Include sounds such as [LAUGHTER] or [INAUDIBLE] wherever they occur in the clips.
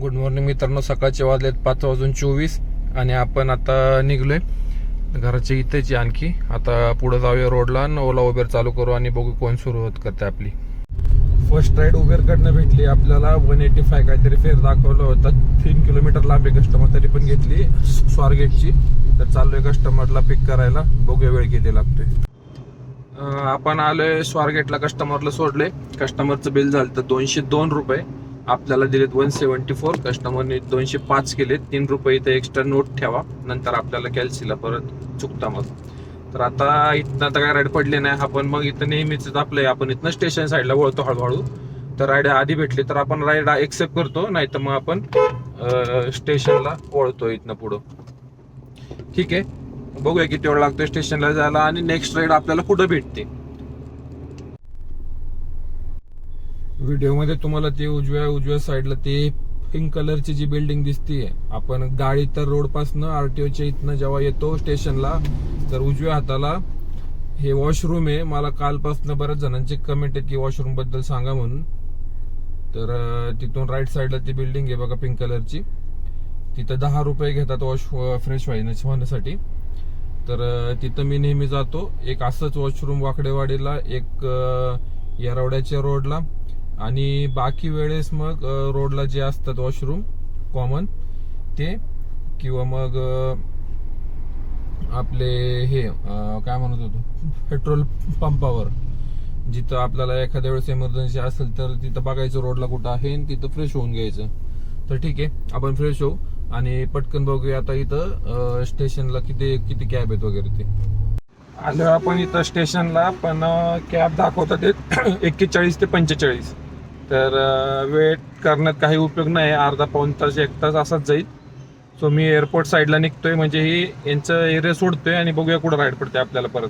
Good morning मित्रांनो सकाळचे वाजलेत पाच वाजून चोवीस आणि आपण आता निघलोय घराच्या इथेच आहे आणखी. आता पुढे जाऊया रोडला आणि ओला उबेर चालू करू आणि बघू कोण सुरू होत करते आपली. फर्स्ट राईड उबेर कडनं भेटली. आपल्याला वन एटी फाय काहीतरी फेर दाखवलं होतं. तीन किलोमीटर लांब आहे कस्टमर तरी पण घेतली. स्वारगेटची तर चाललोय कस्टमरला पिक करायला. बघूया वेळ किती लागतोय. आपण आलोय स्वारगेटला कस्टमरला सोडले कस्टमरचं बिल झालं तर दोनशे दोन रुपये. आपल्याला दिलेत वन सेवन्टी फोर कस्टमरने दोनशे पाच केले तीन रुपये इथे एक्स्ट्रा नोट ठेवा. नंतर आपल्याला कॅल्सीला परत चुकता मग. तर आता इथनं आता काय राईड पडले नाही. आपण मग इथं नेहमीच आपलं आपण इथनं स्टेशन साईडला वळतो हळूहळू. तर राईड आधी भेटली तर आपण राईड एक्सेप्ट करतो. नाही तर मग आपण स्टेशनला वळतो इथनं पुढं. ठीक आहे. बघूया किती वेळ लागतो स्टेशनला जायला. आणि नेक्स्ट राईड आपल्याला कुठं भेटते? व्हिडिओमध्ये तुम्हाला ते उजव्या उजव्या साईडला ते पिंक कलरची जी बिल्डिंग दिसतीये आपण गाडी तर रोडपासनं आरटीओच्या इथनं जेव्हा येतो स्टेशनला तर उजव्या हाताला हे वॉशरूम आहे. मला कालपासनं बऱ्याच जणांचे कमेंट आहेत की वॉशरूमबद्दल सांगा म्हणून. तर तिथून राईट साईडला ती बिल्डिंग आहे बघा पिंक कलरची तिथं दहा रुपये घेतात वॉश फ्रेश होण्यासाठी तर तिथं मी नेहमी जातो. एक असंच वॉशरूम वाकडेवाडीला एक येरवड्याच्या रोडला आणि बाकी वेळेस मग रोडला जे असतात वॉशरूम कॉमन ते किंवा मग आपले हे काय म्हणत होतो पेट्रोल पंपावर जिथं आपल्याला एखाद्या वेळेस इमर्जन्सी असेल तर तिथं बघायचं रोडला कुठं आहे आणि तिथं फ्रेश होऊन घ्यायचं. तर ठीक आहे आपण फ्रेश होऊ आणि पटकन बघूया आता इथं स्टेशनला किती किती कॅब आहेत वगैरे ते. आलो आपण इथं स्टेशनला पण कॅब दाखवतात ते [COUGHS] एक्केचाळीस ते पंचेचाळीस. तर वेट करण्यात काही उपयोग नाही. अर्धा पाऊन तास एक तास असाच जाईल. सो मी एअरपोर्ट साईडला निघतोय. म्हणजे ही यांचं एरिया सोडतोय आणि बघूया कुठं राईड पडते आपल्याला परत.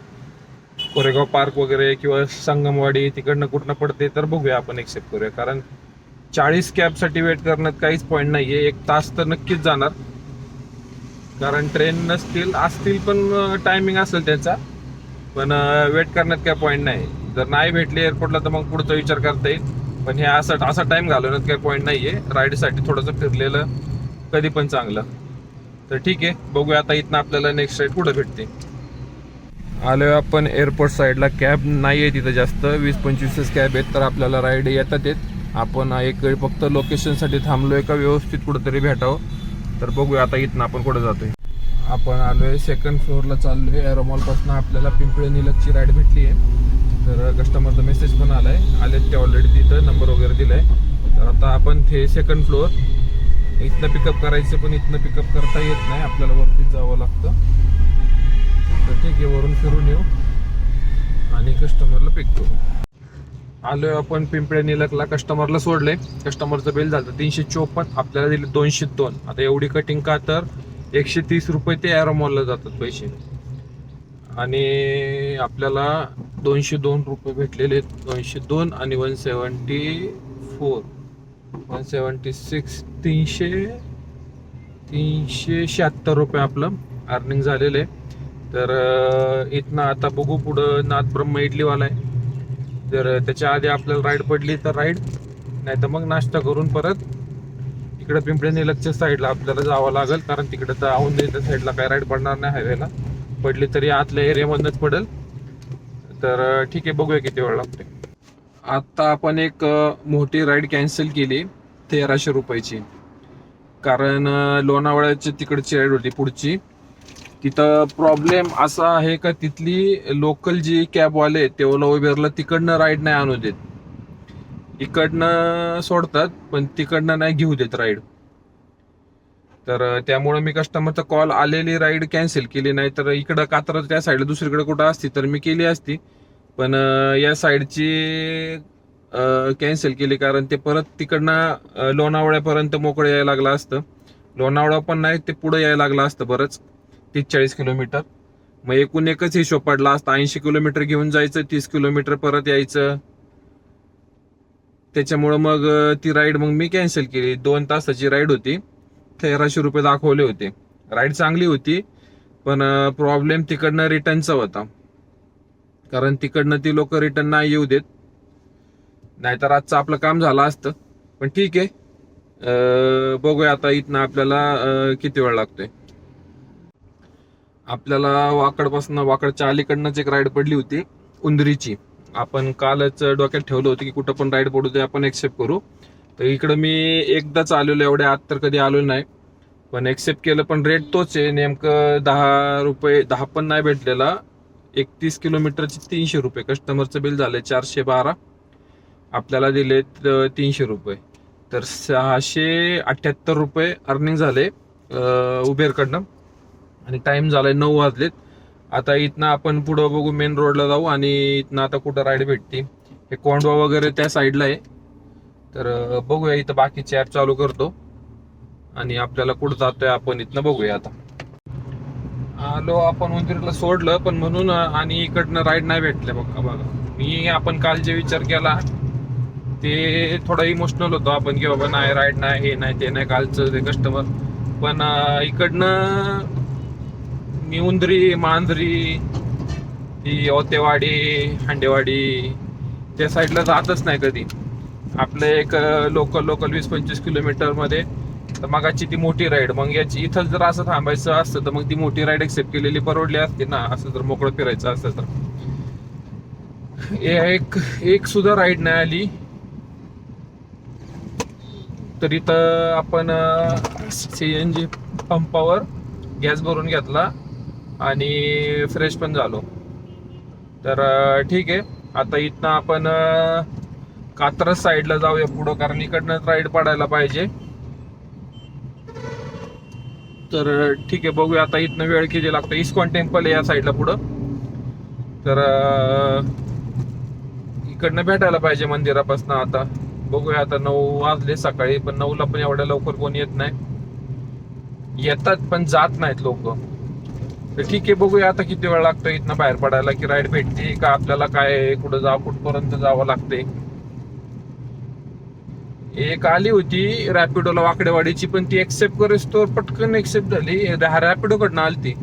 कोरेगाव पार्क वगैरे किंवा संगमवाडी तिकडनं कुठनं पडते तर बघूया आपण एक्सेप्ट करूया. कारण चाळीस कॅबसाठी वेट करण्यात काहीच पॉईंट नाही आहे एक तास तर नक्कीच जाणार. कारण ट्रेन नसतील असतील पण टायमिंग असेल त्याचा. पण वेट करण्यात काय पॉईंट नाही. जर नाही भेटली एअरपोर्टला तर मग पुढचा विचार करता येईल. पण हे असं असा टाइम घालवण्यात काही पॉईंट नाहीये. राईडसाठी थोडंसं फिरलेलं कधी पण चांगलं. तर ठीक आहे बघूया आता इथनं आपल्याला नेक्स्ट राईड कुठं भेटते. आलोय आपण एअरपोर्ट साईडला कॅब नाही आहे तिथं जास्त. वीस पंचवीसच कॅब आहेत तर आपल्याला राईड येतात येत. आपण एक वेळ फक्त लोकेशनसाठी थांबलोय का व्यवस्थित कुठंतरी भेटावं. तर बघूया आता इथनं आपण कुठं जातोय. आपण आलोय सेकंड फ्लोअरला चाललोय. आहे एरोमॉलपासून आपल्याला पिंपळे निलकची राईड भेटली आहे तर कस्टमरचा मेसेज पण आलाय. आलेत ते ऑलरेडी तिथं नंबर वगैरे दिलाय. तर आता आपण ते सेकंड फ्लोअर इथनं पिकअप करायचं पण इथनं पिकअप करता येत नाही. आपल्याला वरती जावं लागतं. तर ठीक आहे वरून फिरून येऊ. आणि कस्टमरला पिक करू. आलोय आपण पिंपळे निलकला. कस्टमरला सोडले. कस्टमरचं बिल झालं तीनशे चोपन्न. आपल्याला दिले दोनशे दोन. आता एवढी कटिंग का तर एकशे तीस रुपये ते ॲरोमॉलला जातात पैसे. आणि आपल्याला दोनशे दोन रुपये भेटलेले आहेत. दोनशे दोन आणि one seventy four. One seventy six तीनशे तीनशे शहात्तर रुपये आपलं अर्निंग झालेलं आहे. तर इथनं आता बघू पुढं नाथ ब्रह्म इडलीवाला आहे. जर त्याच्या आधी आपल्याला राईड पडली तर राईड नाही तर मग नाश्ता करून परत इकडं पिंपळे निलकच्या साईडला आपल्याला जावं लागेल. कारण तिकडे तर आहून साईडला काय राईड पडणार नाही हायवेला पडली तरी आतल्या एरियामधनच पडेल. तर ठीक आहे बघूया किती वेळ लागते आत्ता आपण एक मोठी राईड कॅन्सल केली तेराशे रुपयाची. कारण लोणावळ्याची तिकडची राईड होती पुढची. तिथं प्रॉब्लेम असा आहे का तिथली लोकल जी कॅबवाले आहेत, ते ओला उबेरला तिकडनं राईड नाही आणू देत. इकडनं सोडतात पण तिकडनं नाही घेऊ देत राईड तर त्यामुळे मी कस्टमरचा कॉल आलेली राईड कॅन्सल केली. नाही तर इकडं कात्र त्या साईडला दुसरीकडे कुठं असती तर मी केली असती. पण या साईडची कॅन्सल केली कारण ते परत तिकडनं लोणावळ्यापर्यंत मोकळं यायला लागलं असतं. लोणावळा पण नाही ते पुढं यायला लागलं असतं बरंच. तीस चाळीस किलोमीटर. मग एकूण एकच हिशोब पडला असता. ऐंशी किलोमीटर घेऊन जायचं तीस किलोमीटर परत यायचं. त्याच्यामुळं मग ती राईड मग मी कॅन्सल केली. दोन तासाची राईड होती. तेराशे रुपये दाखवले होते. राईड चांगली होती पण प्रॉब्लेम तिकडनं रिटर्नचा होता. कारण तिकडनं ती लोक रिटर्न नाही येऊ देत. नाहीतर आजचं आपलं काम झालं असतं. पण ठीक आहे. अं, बघूया आता इथनं आपल्याला किती वेळ लागतोय. आपल्याला वाकडपासून वाकडच्या अलीकडनंच एक राईड पडली होती उंदरीची. आपण कालच डोक्यात ठेवलं होतं की कुठं पण राईड पडू दे आपण एक्सेप्ट करू. तर इकडं मी एकदाच आलेलो एवढ्या आत तर कधी आलो नाही. पण एक्सेप्ट केलं पण रेट तोच आहे. नेमकं दहा रुपये दहा पण नाही भेटलेला. एकतीस किलोमीटरचे तीनशे रुपये. कस्टमरचं बिल झालं चारशे बारा. आपल्याला दिले तीनशे रुपये. तर सहाशे अठ्ठ्याहत्तर रुपये अर्निंग झाले उबेरकडनं. आणि टाईम झालाय नऊ वाजलेत. आता इथनं आपण पुढं बघू मेन रोडला जाऊ आणि इथनं आता कुठं राईड भेटते. हे कोंडवा वगैरे त्या साईडला आहे. तर बघूया इथं बाकीचे ऍप चालू करतो. आणि आपल्याला कुठं जातोय आपण इथनं बघूया आता. आलो आपण उंदिरला सोडलं पण म्हणून आणि इकडनं राईड नाही भेटले बघा बघा. मी आपण काल जे विचार केला ते थोडा इमोशनल होतो आपण की बाबा नाही राईड नाही हे नाही ते नाही कालचं ते कस्टमर पण इकडनं मी उंदरी मांजरी ती ओतेवाडी हांडेवाडी त्या साईडला जातच नाही कधी. आपलं एक लोकल लोकल वीस पंचवीस किलोमीटरमध्ये. तर मगाची ती मोठी राईड मग याची इथं जर असं थांबायचं असतं तर मग ती मोठी राईड एक्सेप्ट केलेली परवडली असते ना. असं जर मोकळं फिरायचं असतं तर. हे एक एक सुद्धा राईड नाही आली. तर इथं आपण सीएनजी पंपावर गॅस भरून घेतला आणि फ्रेश पण झालो. तर ठीक आहे. आता इथनं आपण कात्रज साईडला जाऊया पुढं कारण इकडनं राईड पडायला पाहिजे. तर ठीक आहे बघूया आता इथनं वेळ किती लागतो. इस्कॉन टेम्पल आहे या साईडला पुढं. तर इकडनं भेटायला पाहिजे मंदिरापासून आता. बघूया आता नऊ वाजले सकाळी पण नऊला पण एवढ्या लवकर कोण येत नाही. येतात पण जात नाहीत लोक. तर ठीक आहे बघूया आता किती वेळ लागतो इथनं बाहेर पडायला की राईड भेटते का? आपल्याला काय कुठं जा कुठपर्यंत जावं लागते? एक आली होती रॅपिडोला वाकडेवाडीची पण ती एक्सेप्ट करेस्तोवर पटकन एक्सेप्ट झाली. रॅपिडो कडनं आली ती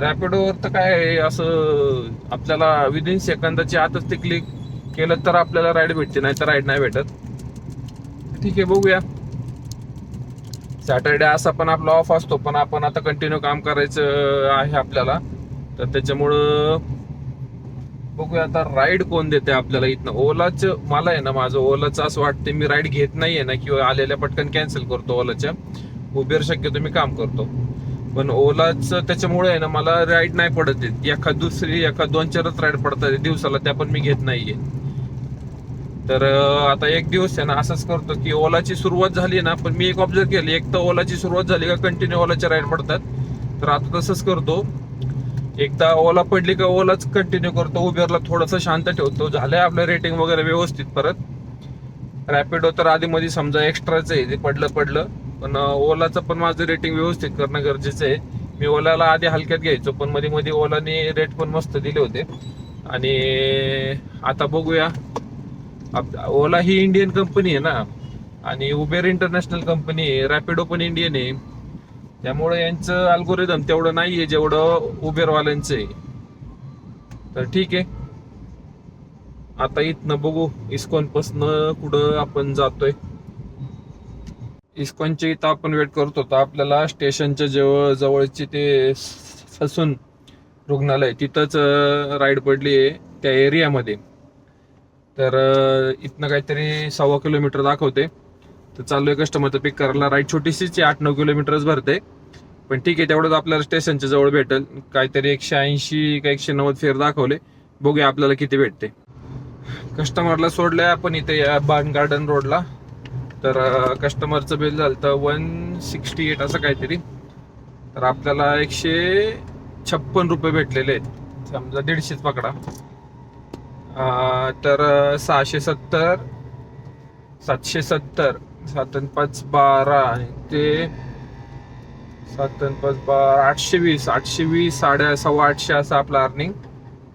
रॅपिडोवर तर काय असं आपल्याला विदिन सेकंदाची आतच ते क्लिक केलं तर आपल्याला राईड भेटते नाही तर राईड नाही भेटत. ठीक आहे बघूया. सॅटरडे असा पण आपला ऑफ असतो पण आपण आता कंटिन्यू काम करायचं आहे आपल्याला. तर त्याच्यामुळं बघूया आता राईड कोण देते आपल्याला इथनं. ओलाच मला आहे ना माझं ओलाचं असं वाटतं मी राईड घेत नाहीये ना किंवा आलेल्या पटकन कॅन्सल करतो ओलाच्या. उबेर शक्यतो मी काम करतो. पण ओलाच त्याच्यामुळे आहे ना मला राईड नाही पडत येत एखाद दुसरी एखाद दोन चारच राईड पडतात दिवसाला त्या पण मी घेत नाहीये. तर आता एक दिवस आहे ना असंच करतो की ओलाची सुरुवात झाली ना पण मी एक ऑब्झर्व केली. एक तर ओलाची सुरुवात झाली का कंटिन्यू ओलाच्या राईड पडतात. तर आता तसंच करतो. एकदा ओला पडली का ओलाच कंटिन्यू करतो उबेरला थोडंसं शांत ठेवतो. झालंय आपलं रेटिंग वगैरे व्यवस्थित परत. रॅपिडो तर आधी मध्ये समजा एक्स्ट्राच आहे ते पडलं पडलं. पण ओलाचं पण माझं रेटिंग व्यवस्थित करणं गरजेचं आहे. मी ओलाला आधी हलक्यात घ्यायचो पण मध्ये मध्ये ओलाने रेट पण मस्त दिले होते. आणि आता बघूया. ओला ही इंडियन कंपनी आहे ना. आणि उबेर इंटरनॅशनल कंपनी आहे. रॅपिडो पण इंडियन आहे. त्यामुळे यांचं अल्गोरिदम तेवढं नाहीये जेवढं उबेरवाल्यांचं आहे. तर ठीक आहे. आता इथनं बघू इस्कॉन पासन कुठं आपण जातोय. इस्कॉनच्या इथं आपण वेट करत होतो. आपल्याला स्टेशनच्या जवळ जवळची ते ससून रुग्णालय तिथंच राईड पडली आहे त्या एरियामध्ये तर इथनं काहीतरी सव्वा किलोमीटर दाखवते. तर चालू आहे कस्टमरचं पिक करायला. राईड छोटीशीच आहे आठ नऊ किलोमीटरच भरते. पण ठीक आहे तेवढंच आपल्याला स्टेशनच्या जवळ भेटेल. काहीतरी एकशे ऐंशी का एकशे नव्वद फेर दाखवले. बघूया आपल्याला किती भेटते. कस्टमरला सोडलंय आपण इथे या बाण गार्डन रोडला तर कस्टमरचं बिल झालं तर वन सिक्स्टी एट असं काहीतरी. तर आपल्याला एकशे छप्पन रुपये भेटलेले आहेत. समजा दीडशेच पकडा. तर सहाशे सत्तर सातशे सत्तर सात आणि पाच बारा आणि ते सात टन पाच बार आठशे वीस आठशे वीस साडे सव्वा आठशे असं आपलं अर्निंग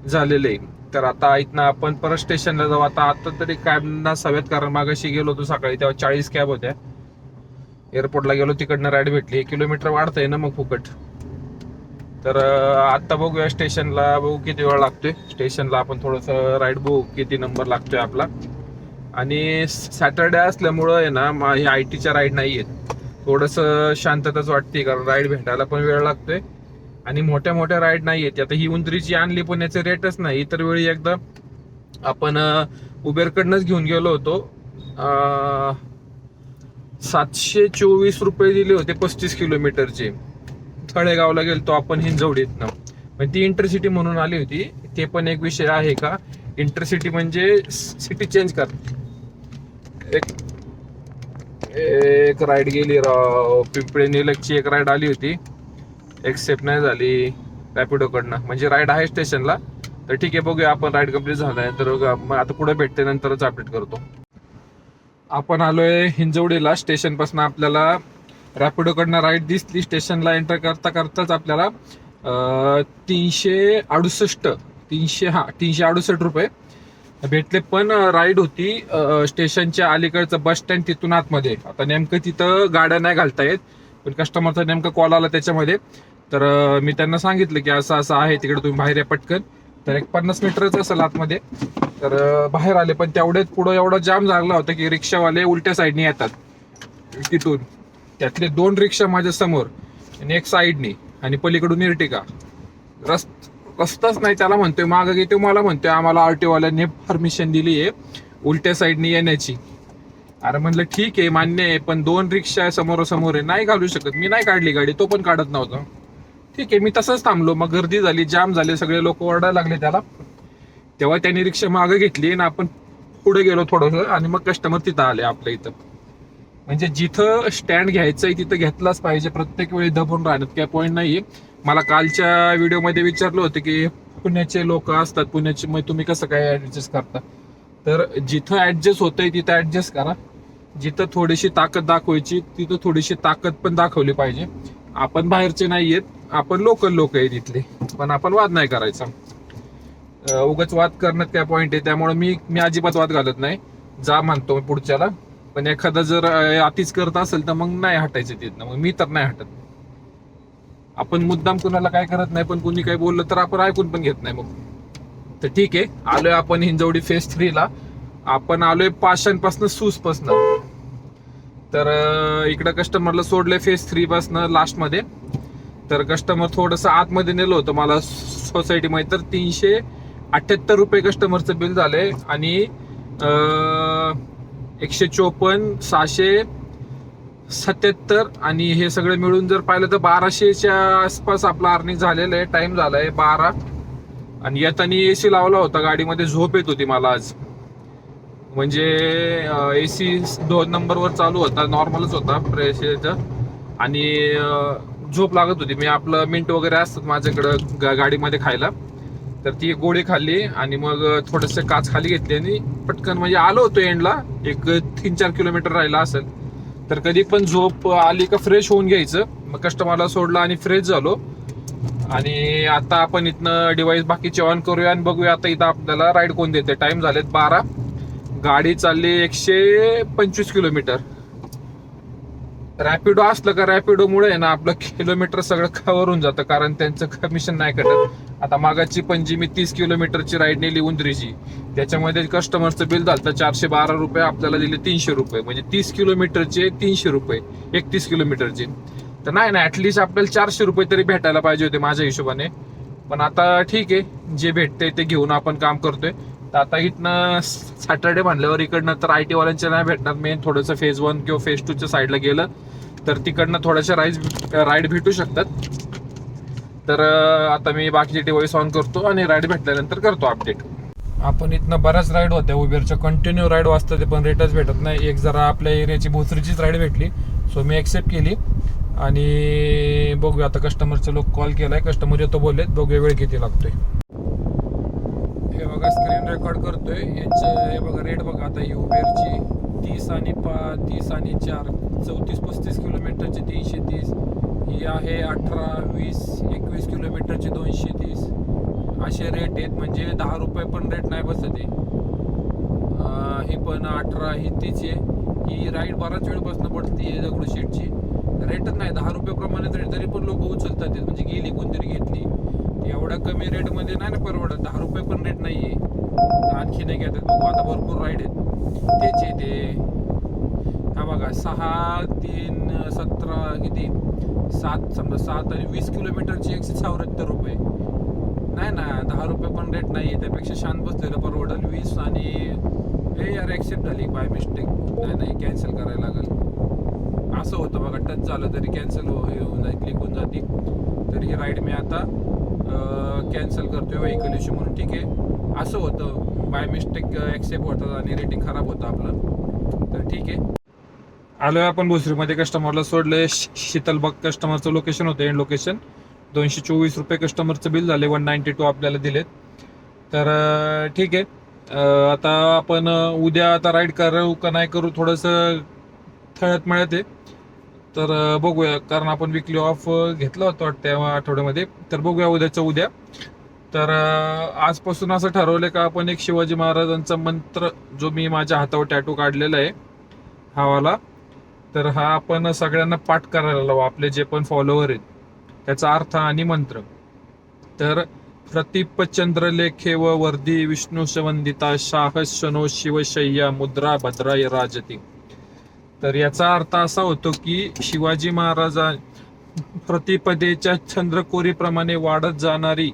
झालेलं आहे. तर आता इथनं आपण परत स्टेशनला जाऊ. आता आता तरी कॅबना सव्यात कारण मागाशी गेलो होतो सकाळी तेव्हा चाळीस कॅब होत्या. एअरपोर्टला गेलो तिकडनं राईड भेटली. एक किलोमीटर वाढतंय ना मग फुकट. तर आत्ता बघूया स्टेशनला बघू किती वेळ लागतोय. स्टेशनला आपण थोडंसं राईड बघू किती नंबर लागतोय आपला. आणि सॅटरडे असल्यामुळं आहे ना मा- हे आय टीच्या राईड नाही आहेत थोडस शांतताच वाटते कारण राईड भेटायला पण वेळ लागतोय. आणि मोठ्या मोठ्या राईड नाही आहेत. आता ही उंदरीची आणली पण याचे रेटच नाही. इतर वेळी एकदा आपण उबेरकडनंच घेऊन गेलो होतो. सातशे चोवीस रुपये दिले होते पस्तीस किलोमीटरचे. तळेगावला गेलतो आपण हिंजवडीतनं. म्हणजे ती इंटरसिटी म्हणून आली होती. ते पण एक विषय आहे का? इंटरसिटी म्हणजे सिटी चेंज कर एक एक राईड गेली राव. पिंपळे निलकची एक राईड आली होती. एक्सेप्ट नाही झाली रॅपिडोकडनं म्हणजे राईड आहे स्टेशनला तर ठीक आहे बघूया आपण राईड कंप्लीट आहे तर मग आता पुढे भेटते नंतरच अपडेट करतो. आपण आलोय हिंजवडीला. स्टेशनपासून आपल्याला रॅपिडोकडनं राईड दिसली. स्टेशनला एंटर करता करताच आपल्याला तीनशे अडुसष्ट. तीनशे हा तीनशे अडुसष्ट रुपये. भेटले पण राईड होती स्टेशनच्या अलीकडचं बस स्टँड तिथून आतमध्ये. आता नेमकं तिथं गाड्या नाही घालता येत पण कस्टमरचा नेमका कॉल आला त्याच्यामध्ये. तर मी त्यांना सांगितलं की असं असं आहे तिकडे तुम्ही बाहेर या पटकन. तर एक पन्नास मीटरच असेल आतमध्ये. तर बाहेर आले पण तेवढ्यात पुढं एवढा जाम लागला होता की रिक्षावाले उलट्या साईडने येतात. तिथून. त्यातले दोन रिक्षा माझ्यासमोर आणि एक साईडनी आणि पलीकडून इर्टिका. रस्त रस्ताच नाही त्याला म्हणतोय मागं की तो मला म्हणतोय आम्हाला आरटीओवाल्यांनी परमिशन दिली आहे उलट्या साईडने येण्याची. अरे म्हणलं ठीक आहे मान्य आहे पण दोन रिक्षा समोरासमोर आहे नाही घालू शकत. मी नाही काढली गाडी तो पण काढत नव्हता. ठीक आहे मी तसंच थांबलो मग गर्दी झाली जाम झाले सगळे लोक ओरडायला लागले त्याला. तेव्हा त्यांनी रिक्षा मागं घेतली आणि आपण पुढे गेलो थोडंसं आणि मग कस्टमर तिथं आले आपल्या इथं. म्हणजे जिथं स्टँड आहे तिथं घेतलाच पाहिजे प्रत्येक वेळी दबून राहण्यात काय पॉईंट नाहीये. मला कालच्या व्हिडिओमध्ये विचारलं होतं की पुण्याचे लोक असतात पुण्याचे मग तुम्ही कसं काय ॲडजस्ट करता? तर जिथं ॲडजस्ट होतंय तिथं ॲडजस्ट करा. जिथं थोडीशी ताकद दाखवायची तिथं थोडीशी ताकद पण दाखवली पाहिजे. आपण बाहेरचे नाही आहेत आपण लोकल लोक आहे तिथले पण आपण वाद नाही करायचा. उगाच वाद करण्यात काय पॉईंट आहे? त्यामुळे मी मी अजिबात वाद घालत नाही. जा म्हणतो मी पुढच्याला. पण एखादा जर अतिच करत असेल तर मग नाही हटायचं तिथनं. मग मी तर नाही हटत. आपण मुद्दाम कुणाला काय करत नाही पण कुणी काही बोललं तर आपण ऐकून पण घेत नाही मग. तर ठीक आहे आलोय आपण हिंजवडी फेस थ्रीला आपण आलोय पाषाणपासनं सूजपासनं तर इकडं कस्टमरला सोडलंय फेस थ्री पासनं तर कस्टमर थोडंसं आतमध्ये नेलं होतं मला सोसायटीमध्ये तर तीनशे अठ्याहत्तर रुपये कस्टमरचं बिल झालंय. आणि एकशे चोपन्न सहाशे सत्याहत्तर आणि हे सगळं मिळून जर पाहिलं तर बाराशेच्या आसपास आपला अर्निंग झालेलं आहे टाइम झालाय बारा. आणि येताना सी लावला होता गाडीमध्ये झोप येत होती मला आज. म्हणजे ए सी दोन नंबरवर चालू होता नॉर्मलच होता प्रेशरचा आणि झोप लागत होती. मी आपलं मिंट वगैरे असतात माझ्याकडं गा- गाडीमध्ये खायला. तर ती एक गोळी खाल्ली आणि मग थोडस काच खाली घेतली आणि पटकन म्हणजे आलो होतो एंडला एक तीन चार किलोमीटर राहिला असेल. तर कधी पण झोप आली का फ्रेश होऊन घ्यायचं. मग कस्टमरला सोडलं आणि फ्रेश झालो. आणि आता आपण इथनं डिव्हाइस बाकीचे ऑन करूया आणि बघूया आता इथं आपल्याला राईड कोण देते टाइम झालेत बारा. गाडी चालली एकशे पंचवीस किलोमीटर. रॅपिडो असलं का रॅपिडो मुळे ना आपलं किलोमीटर सगळं कव्हर होऊन जातं कारण त्यांचं कमिशन नाही कटत. आता मागाची पण जी मी तीस किलोमीटरची राईड नेली उंदरीची. त्याच्यामध्ये कस्टमरचं बिल झालं तर चारशे बारा रुपये आपल्याला दिले तीनशे रुपये. म्हणजे तीस किलोमीटरचे तीनशे रुपये एकतीस किलोमीटरचे. तर नाही ना ऍटलिस्ट आपल्याला चारशे रुपये तरी भेटायला पाहिजे होते माझ्या हिशोबाने. पण आता ठीक आहे जे भेटतंय ते घेऊन आपण काम करतोय. तर आता इथनं सॅटर्डे म्हणल्यावर इकडनं तर आय टीवाल्यांच्या नाही भेटणार. मेन थोडंसं फेज वन किंवा फेज टूच्या साईडला गेलं तर तिकडनं थोड्याशा राईज राईड भेटू शकतात. तर आता मी बाकीचे डिव्हाइस ऑन करतो आणि राईड भेटल्यानंतर करतो अपडेट आपण इथनं बऱ्याच राईड होत्या उबेरच्या कंटिन्यू राईड वाचतं ते पण रेटच भेटत नाही. एक जरा आपल्या एरियाची भोसरीचीच राईड भेटली. सो मी ऍक्सेप्ट केली. आणि बघूया आता कस्टमरचे लोक कॉल केलाय. कस्टमर येतो बोललेत. बघूया वेळ किती लागतोय. हे बघा स्क्रीन रेकॉर्ड करतोय. याचं हे बघा रेट बघा. आता ही उबेरची तीस आणि पा तीस आणि चार. चौतीस पस्तीस किलोमीटरची तीनशे तीस. ही आहे अठरा वीस एकवीस किलोमीटरची दोनशे तीस. असे रेट आहेत. म्हणजे दहा रुपये पण रेट नाही बसत आहे ही पण अठरा ही तीच आहे. ही राईड बराच वेळपासून पडती आहे दगडूशेठची रेटच नाही. दहा रुपयेप्रमाणेच रेट तरी पण लोक उचलतात म्हणजे गेली कोणतरी घेतली. एवढ्या कमी रेटमध्ये नाही ना परवडत. दहा रुपये पण रेट नाहीये. आहे आणखी नाही घेतात बघू आता भरपूर राईड आहेत. ते ते. हा बघा सहा तीन सतरा किती? सात समजा सात आणि वीस किलोमीटरची एकशे चौऱ्याहत्तर रुपये. नाही ना दहा रुपये पण रेट नाही आहे त्यापेक्षा शांत बसलेलं परवडेल वीस आणि हे यार ॲक्सेप्ट झाली बाय मिस्टेक नाही नाही कॅन्सल करायला लागेल. असं होतं बघा टच झालं तरी कॅन्सल हो, होऊन जाईल क्लिक होऊन जाते तर ही राईड मी आता कॅन्सल करतोय व्हेकल इश्यू म्हणून ठीक आहे. असं होतं बाय मिस्टेक ॲक्सेप्ट होतात आणि रेटिंग खराब होतं आपलं. तर ठीक आहे. आलोय आपण भोसरीमध्ये. कस्टमरला सोडले शीतलबाग कस्टमरचं लोकेशन होतं एंड लोकेशन दोनशे चोवीस रुपये कस्टमरचं बिल झाले वन नाईन्टी टू आपल्याला दिलेत. तर ठीक आहे. आता आपण उद्या आता राईड करू का नाही करू थोडंसं थळत मळ्यात आहे. तर बघूया. कारण आपण विकली ऑफ घेतला होता वाटतं आठवड्यामध्ये. तर बघूया उद्याचं उद्या. तर आजपासून असं ठरवलं का आपण एक शिवाजी महाराजांचा मंत्र जो मी माझ्या हातावर टॅटू काढलेला आहे हा वाला. तर हा आपण सगळ्यांना पाठ करायला लावू. आपले जे पण फॉलोवर आहेत त्याचा अर्थ आणि मंत्र. तर प्रतिप चंद्रलेखे व वर्धी विष्णू वंदिता शाहस शनो शिवशय्या मुद्रा भद्राय राजती. तर याचा अर्थ असा होतो की शिवाजी महाराजा प्रतिपदेच्या चंद्रकोरीप्रमाणे वाढत जाणारी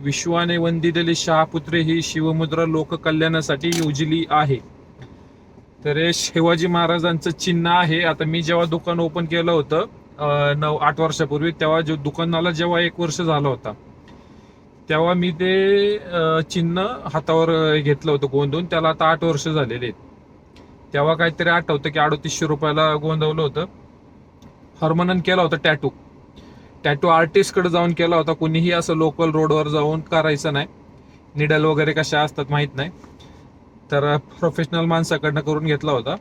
विश्वाने वंदिलेली शहापुत्रे ही शिवमुद्रा लोककल्याणासाठी योजली आहे. तर हे शिवाजी महाराजांचं चिन्ह आहे. आता मी जेव्हा दुकान ओपन केलं होतं नऊ आठ वर्षापूर्वी तेव्हा जो दुकानाला जेव्हा एक वर्ष झालं होता तेव्हा मी ते चिन्ह हातावर घेतलं होतं गोंधून त्याला आता आठ वर्ष झालेले आहेत. तेव्हा काहीतरी आठवतं की अडोतीसशे रुपयाला गोंधवलं होतं. हरमनन केला होता टॅटू टॅटू आर्टिस्टकडे जाऊन केला होता. कुणीही असं लोकल रोडवर जाऊन करायचं नाही. निडल वगैरे कशा असतात माहीत नाही. तर प्रोफेशनल माणसाकडनं करून घेतला होता.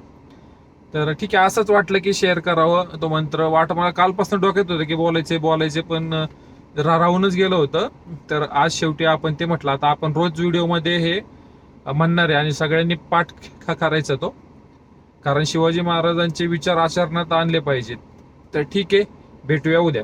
तर ठीक आहे असंच वाटलं की शेअर करावं तो मंत्र. वाट मला कालपासून डोक्यात होतं की बोलायचे बोलायचे पण राहूनच गेलं होतं. तर आज शेवटी आपण ते म्हटलं. आता आपण रोज व्हिडिओमध्ये हे म्हणणार आहे आणि सगळ्यांनी पाठ करायचा तो. कारण शिवाजी महाराजांचे विचार आचरणात आणले पाहिजेत. तर ठीक आहे भेटूया उद्या.